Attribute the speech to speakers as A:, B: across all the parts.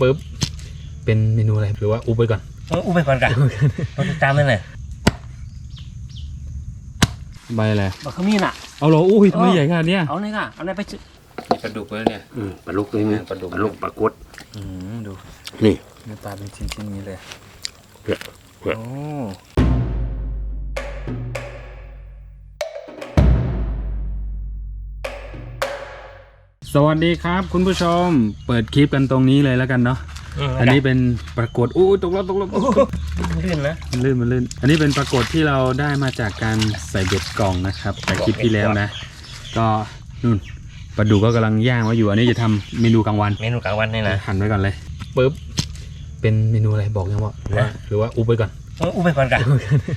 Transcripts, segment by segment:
A: ปุ๊บเป็นเมนูอะไรหรือว่าอุบไปก่อน
B: เอออุ้มไปก่อนกันเราติดตามได้เลย
A: ใบอะไร
B: บักขมิ้นอะ
A: เอาเหรออุ้ยทำไม
B: เออ
A: ใหญ่ขนาดเนี้ย
B: เอาเลยค่ะ เอาเลยไปซื้อ
A: มีปลาดุกแล้วเนี่ย
B: อืมปลาลูกเลยมั้ย
A: ปลาดุก
B: ปลาลูกปลากด
A: อืมดู
B: นี่
A: เนื้อปลาเป็นชิ้นๆนี้เลย
B: เพื่อเพื่อ
A: โอ้ สวัสดีครับ คุณผู้ชม เปิดคลิปกันตรงนี้เลยแล้วกันเนาะอันนี้เป็นปรากฏอู้ตกรถตกรถ
B: ลื่นนะ
A: มันลื่นมันลื่น อันนี้เป็นปรากฏที่เราได้มาจากการใส่เบ็ดกล่องนะครับแต่คลิปที่แล้วนะ ก็นู่นปลาดุกก็กำลังย่างไว้อยู่อันนี้จะทำเมนูกลางวัน
B: เมนูกลางวันนี่นะ
A: หั่นไว้ก่อนเลยปุ๊บเป็นเมนูอะไรบอกยังว่าหรือว่า
B: นะ
A: หรือว่าอุบไปก่อน
B: เอออุ้มไปก่อนกัน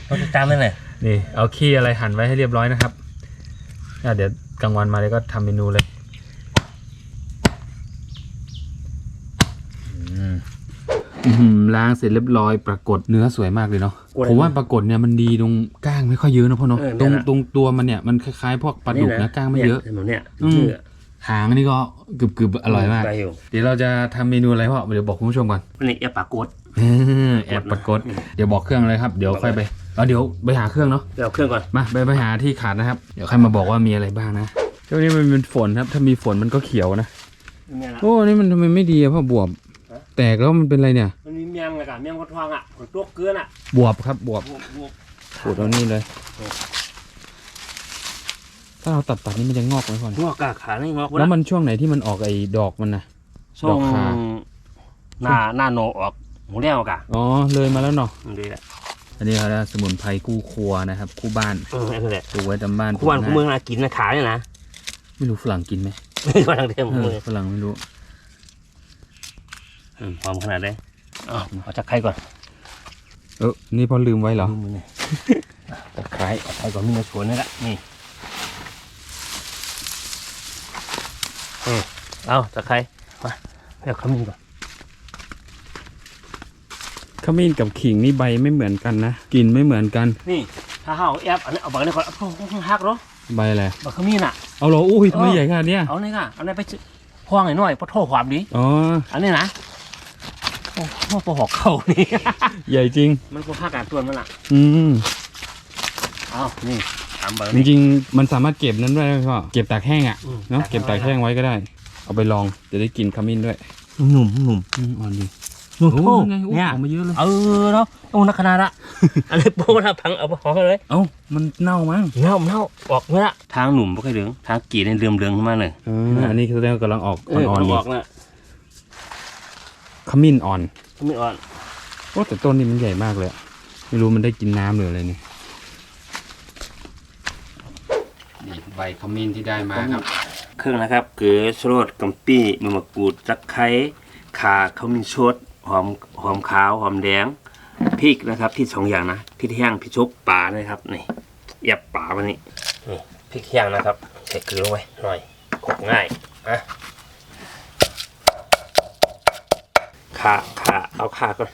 B: เราติดตามได้เลย
A: นี่เอาขี้อะไรหั่นไว้ให้เรียบร้อยนะครับอะเดี๋ยวกลางวันมาเลยก็ทำเมนูเลยอืมอื้อหือ ล้างเสร็จเรียบร้อยปรากฏเนื้อสวยมากเลยเนาะผมว่าปรากฏเนี่ยมันดีตรงก้างไม่ค่อยเยอะนะพ่อเนาะตรงตรงตัวมันเนี่ยมันคล้ายๆพวกปลาดุกนะก้างไม่เยอะ
B: นี่แบบเนี้ย
A: อืม
B: ชื่อ
A: หางนี่ก็กรึบๆอร่อยมาก
B: ได้อยู่
A: เดี๋ยวเราจะทำเมนูอะไรพ่อเดี๋ยวบอกคุณผู้ชมก่อน
B: นี่แอบปลากด
A: เออแอบปรากฏเดี๋ยวบอกเครื่องเลยครับเดี๋ยวค่อยไปแล้วเดี๋ยวไปหาเครื่องเนาะ
B: เดี๋ยวเอาเครื่องก่อน
A: มาไปไปหาที่ขาดนะครับเดี๋ยวใครมาบอกว่ามีอะไรบ้างนะช่วงนี้มันเป็นฝนครับ ถ้ามีฝนมันก็เขียวนะ
B: เนี่ยนะ
A: โอ้นี่มันทำไมไม่ดีอะพ่อบวบ
B: ฮะ
A: แตกแล้วมันเป็นอะไรเนี่ย
B: มันมีเมียงเลยกันเมียงกระทองอะขนตัวเกลือนอะ
A: บวบครับบวบ บ
B: วกบวก
A: ขูดเอานี่เลย
B: โอ้
A: ถ้าเราตัดตัดนี่มันจะงอกไหมพ่อน
B: งอกกาขานี่งอก
A: แล้วมันช่วงไหนที่มันออกไอ้ดอกมันนะ
B: ช่ว
A: ดองกขา
B: หน้าหน้าโนออกหมูเลี้ยวกะ
A: อ๋อ เลยมาแล้วเนาะ
B: มันดีแหละ
A: อันนี้เขาเรียกสมุนไพรคู่ครัวนะครับ คู่บ้าน
B: เออนั่นแหละ
A: ปลูกไว้ตามบ้าน
B: คู่บ้าน
A: ปลู
B: คู่
A: ก
B: เมือง
A: ง่าย
B: นะกินนะขาเนี่ยนะ
A: ไม่รู้ฝรั่งกินไหม
B: มาทางเดิม
A: เอ
B: มื
A: อ
B: อ
A: ฝรั่งไม่รู้
B: อืมพร้อมขนาดเลยอ๋อเอาจากไข่ก่อน
A: เออนี่พอลืมไว้เหรอ
B: มือเนี่ยจากไข่เอาไข่ก่อนมีมาสวนนี่แหละนี่เออเอาจากไข่มาเดี๋ยวขมิ้นก่อน
A: ขมิ้นกับขิงนี่ใบไม่เหมือนกันนะกลิ่นไม่เหมือนกัน
B: นี่ถ้าเฮาเอาแอบอันนี้เอาบักนี่ก่อนเอาพวกหักเนาะ
A: ใบอะไร
B: บักขมิ้นอะ
A: เอาเหรออุ้ยทำไม
B: เออ
A: ใหญ่ขนาดเนี้ย
B: เอานี่ค่ะเอานี่ไปซื้อห้องหน่อยๆเพราะโทษความดี
A: อ๋อ
B: อันนี้นะ โอ้โหปหอกเข้านี่
A: ใหญ่จริง
B: มันก็ภาการตัวมันล่ะ
A: อืม
B: เอานี่ทำแบบ
A: จ
B: นี้
A: ริงๆ มันสามารถเก็บนั้นได้ไหมพ่อเก็บตากแห้งอะ
B: อืม
A: เนาะ
B: ตากแห้ง
A: เก็บตากแห้งไว้ก็ได้ เอาไปลองจะได้กินขมิ้นด้วย
B: หนุ่มหนุ่ม
A: อืมอ่อนดี
B: หนุ่ม
A: โอ้ไงโอ้
B: เนี่ย
A: ออกมาเยอะเลย
B: เออเนาะโอ้นักขนาดละอันนี้โป้ถ้าพังเอาไปหอเลย
A: เอ้ามันเน่ามั้ง
B: เน่าเน่าออกเมื่อทางหนุ่มไม่ค่อยเหลืองทางกีเนี่ยเรืองเรืองๆขึ้นมาเลย
A: อ่าอันนี้แสดงว่ากำลังออกอ่อนๆ
B: เอ
A: นี่
B: กนะ
A: ขมิ้นอ่อน
B: ไม่อ่อน
A: โอ้แต่ต้นนี้มันใหญ่มากเลยอะไม่รู้มันได้กินน้ำหรืออะไรนี่นี่ใบขมิ้นที่ได้มาครับ
B: เครื่องนะครับคือชโรดกัมปี้มะมะกรูดตะไคร้ข่าขมิ้นชดหอมหอมขาวหอมแดงพริกนะครับที่สองอย่างนะพริกแห้งพริกชุบปลานะครับนี่แยบปลาวันนี้นี่พริกแห้งนะครับใส่เกลือลงไปหน่อยขบง่ายนะ ข่าข่าเอาข่าก่อน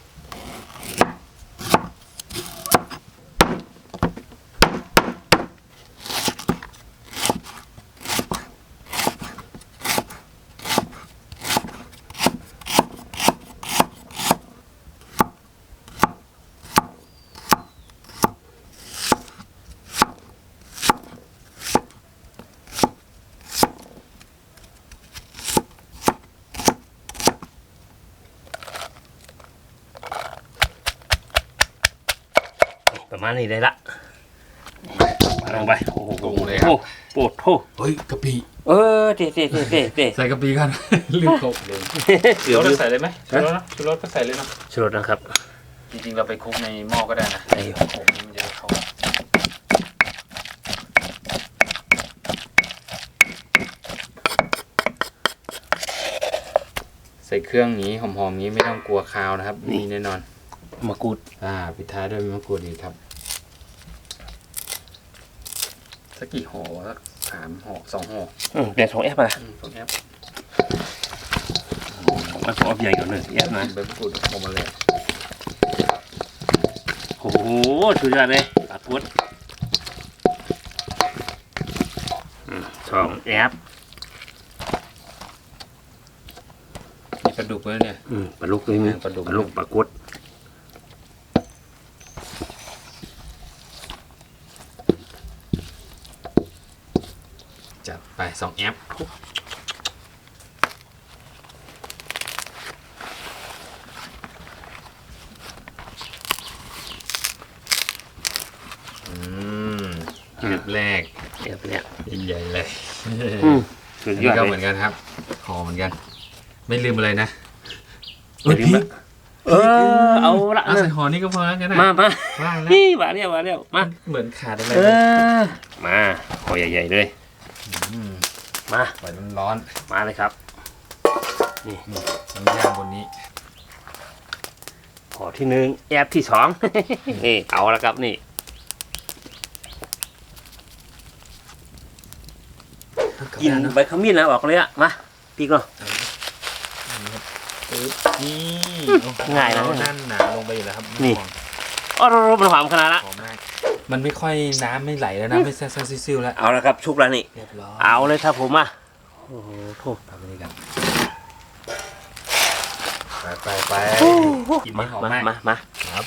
B: มาณนี้ได้ละลงไปโอ้โห
A: ตรงเลยครับ
B: โอ้โปรดโทษ
A: เฮ้ยกะปิ
B: เออเตะเตะเตะเตะเตะ
A: ใส่กะปิกันลืมโคกเลย
B: เกือบลืม
A: ใส่เลยไหมชูรสนะชูรสก็ใส่เลยเนาะ
B: ชรสนะครับ
A: จริงๆเราไปคลุกในหม้อก็ได้นะ
B: ได้อยู่
A: ผมมันจะได้เข้าใส่เครื่องนี้หอมๆนี้ไม่ต้องกลัวคาวนะครับมีแน่นอน
B: มะกรูด
A: อ่าปิดท้ายด้วยมะกรูดอีกครับ สักกี่ห่อสักสามห่อสองห่อ
B: อืมเปลี่ยนสองแอปอะ
A: อืมสองแอป
B: มันสองแอปใหญ่กว่าหนึ่งแอปนะ
A: ใบมะกรูดออกมาเลย
B: โอ้โหสุดยอดเลยปลากดอืมสองแอป
A: นี่ไปปลาดุกแล้วเนี่ย
B: อืมปลาลูกเลยมี
A: ปลาดุก
B: ปลาลูกปลากด
A: จัดไปสองแอปอืมแอปแรก
B: เนี่ยเนี่ย
A: ใหญ่ๆเลย
B: อืมสุ
A: อั
B: ด
A: น
B: ย
A: นี้
B: อด
A: ก็
B: เล
A: เหมื
B: ย
A: อนกันครับหอมเหมือนกัน ไม่ลืมอะไรนะ
B: ไม่ลืมอะเออเอาละ
A: เอาใส่ห่อนี่ก็พอแล้วกันนะ
B: มามา
A: ว่างแล้ว
B: นี่มาเรียวมาเรียวมา
A: เหมือนขาดอะไร
B: เอ
A: เลย
B: อมาหอใหญ่ๆเลย
A: ม
B: มา
A: ปล่อยมันร้อน
B: มาเลยครับ
A: นี่มันย่างบนนี้
B: หอที่หนึ่งแอบที่สอง นี่เอาแล้วครับนี่กินใบขมิ้นนะบอกเลยอะมาพี่ก็
A: นี่
B: ง่ายนะ
A: เอนั่นหนาลงไปอยู่แล้วครับ
B: นี่
A: หอม
B: อ๋อมันหอมขนาดละ
A: หอมมาก มันไม่ค่อยน้ำไม่ไหลแล้วนะ ไม่แซ่บๆซิ่วๆแล้ว
B: เอาแล้วครับชุบแล้วนี่
A: เรียบร้อย
B: เอาเลยครับผมอะ โอ้โหโทษ
A: ทำไปด้วยกันไปไปไปกิน
B: มา
A: ไม่หอม
B: มามา
A: ก
B: มามา
A: ครับ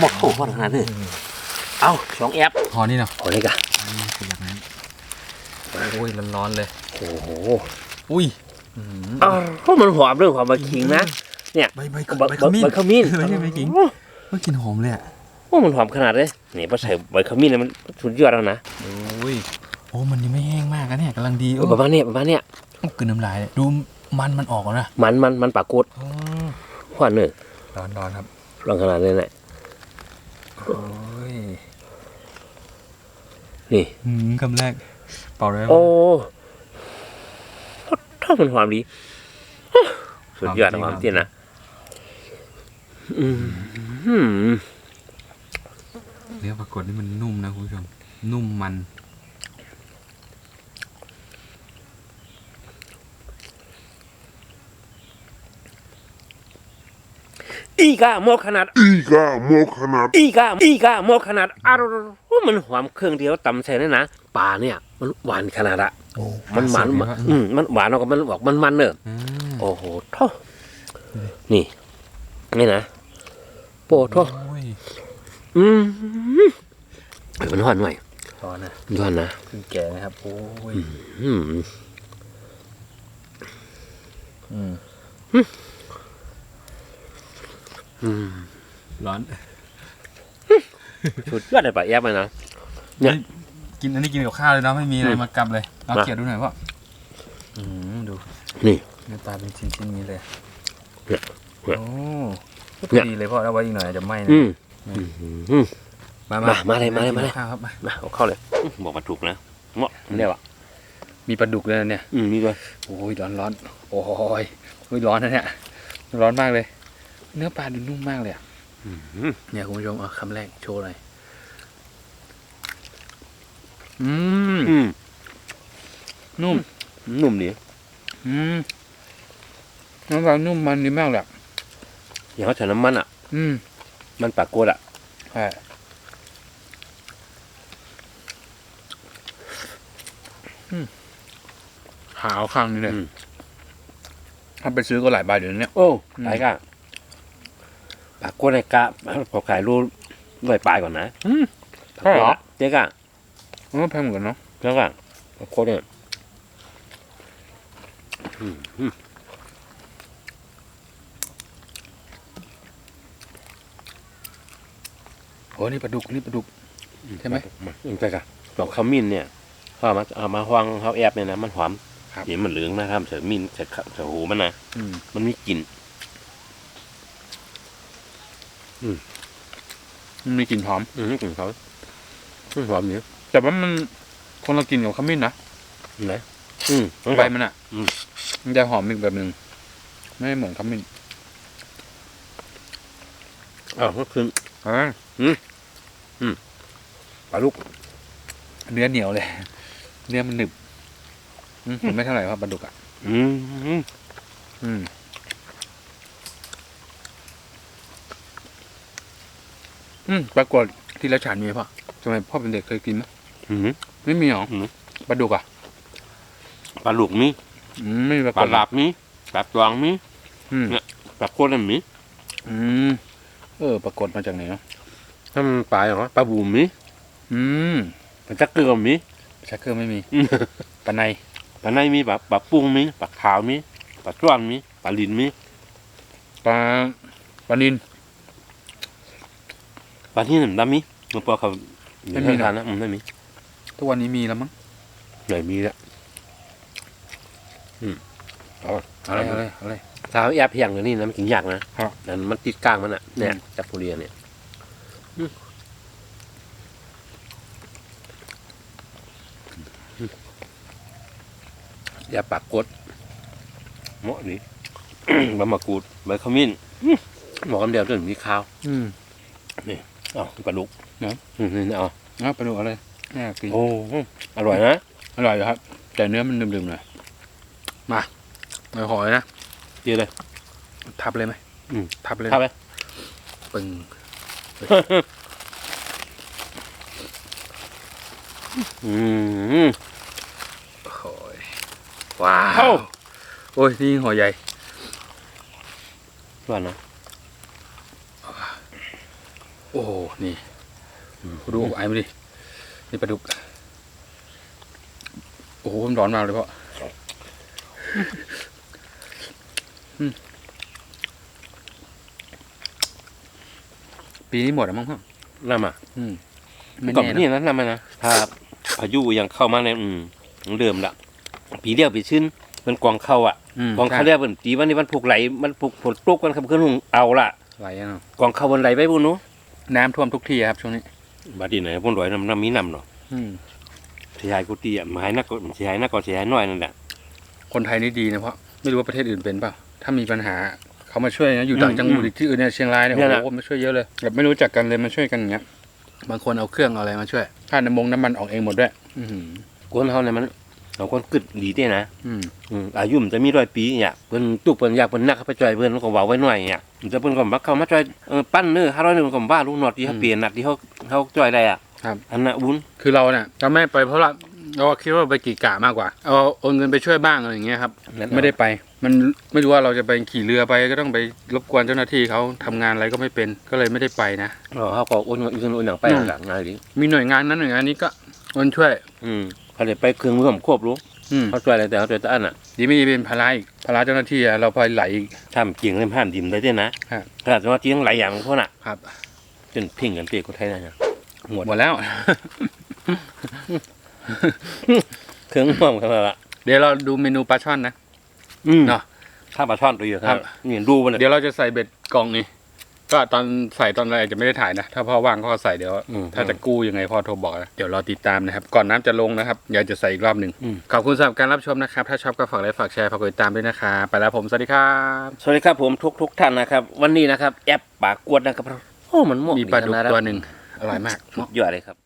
B: หมดโถขนาดนั้นเลยเอาสองแอป
A: พอนี่เนาะ
B: โอ้ยกะ
A: ขยับน้ำโอ้ยร้อนๆเลย
B: โอ้โห
A: อุ้ย
B: อ้าวเพราะมันหอมเรื่องความมาขิงนะ
A: ใบใบ
B: ใบใบขมิ้น ใบขมิ้น
A: ไม่ใช่ใบขิง เฮ้ยกลินหอมเลยอะ
B: โอ้มันหอมขนาดเลยนี่พอใส่ใบขมิ้นแล้วมันสุดยอดแล้วนะ
A: โอ้ยโอ้มันยังไม่แห้งมากนะเนี่ยกำลังดี
B: เออประมาณเนี้ยประมาณเนี้ย
A: ต้องกลืนน้ำลายเลยดูมันมันออกแล้วนะ
B: มันมันมันปากกดหวานเนอะ
A: ร้อนร้อนครับ
B: ลองขนาดนี้แหละ
A: โอ้ย
B: นี่
A: หืมคำแรกเป่าเลย
B: โอ้ถ้ามันหอมดีสุดยอดความจริงนะอืม
A: เนื้อปรากฏนี่มันนุ่มนะคุณผู้ชม นุ่มมัน
B: อีกาโมกขนาด
C: Iga Mokanat
B: อีกาอีกาโมกขนาดอารว่ามันหอมเครื่องเดียวตำใส่เลยนะปลาเนี่ย มันหวานขนาดอะ
A: โอ้
B: มันหวาน
A: สด
B: มัน
A: ดีะ
B: อืมมันหวานแล้วก็มันบอกมันมันเนอะ
A: อ่า
B: โอ้โหท่อนี่ นี่นะโปะท่อ
A: โอ้ย
B: อืมเอ้ยมันหวานหน่อย
A: ร้อนนะ
B: มันหวานนะ
A: เพิ่งแก่นะครับโอ้ย
B: อืม
A: อืม
B: อืม
A: ร้อน
B: สุดยอดเลยปลาแอบเลยนะเนี่ย
A: กินอันนี้กินกับข้าวเลยเนาะไม่มีอะไร
B: อืม
A: มากลับเลยเอา
B: มา
A: เกียรดูหน่อยพ่ออืมดู
B: นี่
A: เนื้อปลาเป็นชิ้นๆนี้เลย
B: เนี่ยเนี่ย
A: โอ้
B: เนี่ย
A: ดีเลยพ่อเอาไว้อีกหน่อยจะไหม้นะ
B: อื มอืม
A: มา
B: มามาเลยมาเลยมาเลย
A: ข้าวครับมา
B: มาเอาเข้าเลยอื้อบอกมาถูกนะเหมาะมันเรียกว่า
A: มีปลาดุกเลยนะเนี่ย
B: อืมนี่ด้วย
A: โอ้ยร้อนร้อนโอ้ยโอ้ยร้อนนะเนี่ยร้อนมากเลย เนื้อปลาดูนุ่มมากเลยอะ
B: อืม
A: เนี่ยคุณผู้ชมเอาคำแรกโชว์หน่อยอืม
B: อืม
A: นุ่ม
B: นุ่มดี
A: อืมน้ำปลานุ่มมันดีมากเลยอะ
B: อย่างเขาใส่น้ำมันอะ
A: อืม
B: มันปลากกดอะ
A: ใช่อืมขาวข้างนี้เลย
B: อืม
A: ถ้าไปซื้อก็หลายบาทอยู่นะเนี่ย
B: โอ้
A: อืม
B: หลายกะปลากกดไอ้กะพอขายรูลอยปลายก่อนนะ
A: อืม
B: ปลา
A: ใช่
B: ก
A: เหร
B: ด
A: อ
B: อะเจ๊กะ
A: มันก็แพงเหมือนกันเนาะ
B: เจ๊กะปลากดเนี่ยอืมอืม
A: โอ้นี่ปลาดุกนี่ปลาดุก ใช่ไหม
B: อืมใช่กะดอกขมิ้นเนี่ยเขาเอามาเอามาฮวางเขาแอบเนี่ยนะมันหอม
A: ครับ
B: เห็นมันเหลืองนะครับใส่มิ้นใส่ขใส่หูมันนะ
A: อืม
B: มันมีกลิ่น
A: มันมีกลิ่นหอม
B: อืมกลิ่นเขาอืมหอมอยู่
A: แต่ว่ามันคนละกลิ่นกับขมิ้นนะ
B: นะอืม
A: ใบมันอะ
B: อืม
A: มันจะหอมอีกแบบหนึ่งไม่เหมือนขมิ้น
B: อ้าวก็คือ
A: อ่า
B: ปลาลูก
A: เนื้อเหนียวเลย เนื้อมันหนึบอืมผมไม่เท่าไหร่ว่าปลาดุกอะ
B: อืมอืม
A: อืมอืมปรากฏที่ละฉานมีไหมพ่อทำไมพ่อเป็นเด็กเคยกินไหม
B: อืม
A: ไม่มีหรอ
B: อืม
A: ปลาดุกอะ
B: ปลาลูกมี
A: อืมไม่มีปราก
B: ปลา
A: ฏ
B: หลาบมีปลาตวงมี
A: อืม
B: ปลาโคตรมี
A: อืม เออ ปรากฏมาจากไหนเนาะ
B: ถ้ามันปลาอย่างไรปลาบูมมี
A: อืม
B: ปลาจักเกลือมี
A: ชักเกอร์ไม่มี
B: อืม
A: ปลาใน
B: ปลาในมีปลาปลาปุ้งมีปลาขาวมีปลาจ้วนมีปลาลินมี
A: ปลาปลานิน
B: ปลาที่หนึ่งดำมีมันปลาเขา
A: ไม่มี
B: ทานนะอืมไม่มี
A: ทุกวันนี้มีแล้วมั้ง
B: ใหญ่มีแล้ว
A: อะไรอะไรอะไร
B: ถ้าแอบเพียงอย่างนี้นะมันกินยากนะครับนั่นมันติดกลางมันอะเนี่ย
A: อืม
B: จับปูเรียเนี่ยอืมอย่าปากกดเหมาะนี่ใบมะกรูดใบขมิ้นอื้อหมอคำเดียวจนมีข้าว
A: อืม
B: อ๋อปลาดุก
A: เนอะ
B: อืมนี่เอา
A: อะไปดูอะไรน่ากิน
B: โอ้อร่อยนะ
A: อร่อยอยู่ครับ แต่เนื้อมันดื่มๆหน่อยมาเอาหอยนะ
B: เยอะเลย
A: ทับเลยไหม
B: อืม
A: ทับเลย
B: เข้าไป
A: ปึง
B: อืม
A: หอยว้า
B: เอ้า
A: วโอ้ยนี่หอยใหญ่
B: ร้อนนะ
A: โอ้โหนี่ดูไอ้มาดินี่ปลาดุกโอ้โหมันร้อนมากเลยพ่ออืม ปีนี้หมดแล้วมั้งพ่อ
B: น้ำอะ
A: อืมไม่
B: ก่อน
A: แน่
B: นี่
A: นะ
B: นะน้ำมันนะถ้าพายุยังเข้ามาในอืมเดิมละปีเดียวปีชื้นเป็นกองเข้าอะ
A: ม
B: กองเข้าเรียกเป็นปีวันนี้มันผูกไหลมันผูกผลปลุกกันครับขึ้นเอาละ
A: ไหลอะเนาะ
B: กองเข้าบนไหลไปบุญนู้
A: น้ำท่วมทุกที่ครับช่วงนี้
B: บาดนีไหนพุ่นรอยน้ำน้ำมีน้ำเนาะ
A: อืม
B: เสียหายกุฏิอะหมายนักก็เสียหายนักก็เสียหายน้อยนั่นแหละ
A: คนไทยนี่ดีนะเพราะไม่รู้ว่าประเทศอื่นเป็นเปล่า ถ้ามีปัญหาเขามาช่วยนะอยู่ต่าง
B: อืม
A: จังหวัดที่อื่นเนี่ยเชียงรายเนี่ย
B: เนี่ยนะ
A: โอ้โหมาช่วยเยอะเลยแบบไม่รู้จักกันเลยมาช่วยกันอย่างเงี้ยบางคนเอาเครื่องเอาอะไรมาช่วยค่าน้ำมงน้ำมันออกเองหมดด้วยอือหือ
B: คนเขาเนี่ยมันเอาคนกึดดีเด้นะ
A: อืม
B: อืมอายุมันจะมีร้อยปีเนี่ยเพิ่นตุกเพิ่นอยากเพิ่นนักเข้าไปจ่อยเพิ่นก็เว้าไว้หน่อยเนี่ยมันจะเพิ่นก็มาเข้ามาจ่อยเออปั้นเนื้อ500นึงก็ว่าลูกนอดที่เขาเปลี่ยนนัดที่เขาเขาจ่อยได้อะ
A: ครับ
B: อันน่ะบุญ
A: คือเราเนี่ยเราไม่ไปเพราะ เราเราคิดว่าไปกี่กะมากกว่า เอาโอนเงินไปช่วยบ้างอะไรอย่างเงี้ยครับไม่ได้ไป มันไม่รู้ว่าเราจะไปขี่เรือไปก็ต้องไปรบกวนเจ้าหน้าที่เขาทำงานอะไรก็ไม่เป็น ก็เลยไม่ได้ไปนะ
B: เออเขาก็โอนเงินโอนโอนอย่างไป
A: อืม
B: หลังง่ายดิ
A: มีหน่วยงานนั้นหน่วยงานนี้ก็โอนช่วย
B: อืมเขาเลยไปเครื่องร่วมควบรู้
A: อืม
B: เขาช่วยอะไรแต่เขาช่วยแต่อันน่ะ
A: ดีไม่ดีเป็นภาระอีกภาระเจ้าหน้าที่อะเราพอไหลอีก
B: ทำเกียงเล่มผ่านดิมได้ด้วยนะครับ ขนาดว่าเกียงหลายอย่างพวกน่ะ
A: ครับ
B: จนพิงกันเปียกคนไทยนะเนี่ยหมด
A: หมดแล้ว
B: เครื่องร่วมกันแล้วล่ะ
A: เดี๋ยวเราดูเมนูปลาช่อนนะ
B: อืม
A: เนาะ
B: ถ้าปลาช่อนตัวเยอะค
A: ครั
B: รับบนี่ดูมัน
A: เดี๋ยวเราจะใส่เบ็ดกล่องนี้ก็ตอนใส่ตอนอะไรอาจจะไม่ได้ถ่ายนะถ้าพ่อว่างก็ใส่เดี๋ยว
B: อืม
A: ถ้าจะกู้ยังไงพ่อโทรบอกนะเดี๋ยวรอติดตามนะครับก่อนน้ำจะลงนะครับอยากจะใส่อีกรอบหนึ่ง
B: อืม
A: ขอบคุณสำหรับการรับชมนะครับ ถ้าชอบก็ฝากไลค์ฝากแชร์ฝากกดติดตามด้วยนะครับไปแล้วผมสวัสดีครับ
B: สวัสดีครับผมทุกทุกๆท่านนะครับ วันนี้นะครับ แอปปากกวดนะครับโอ้มันเหมาะ
A: มีปลาดุก
B: ขนดนั้น
A: ตัวหนึ่งอร่อยมาก
B: สุดยอดเลยครับ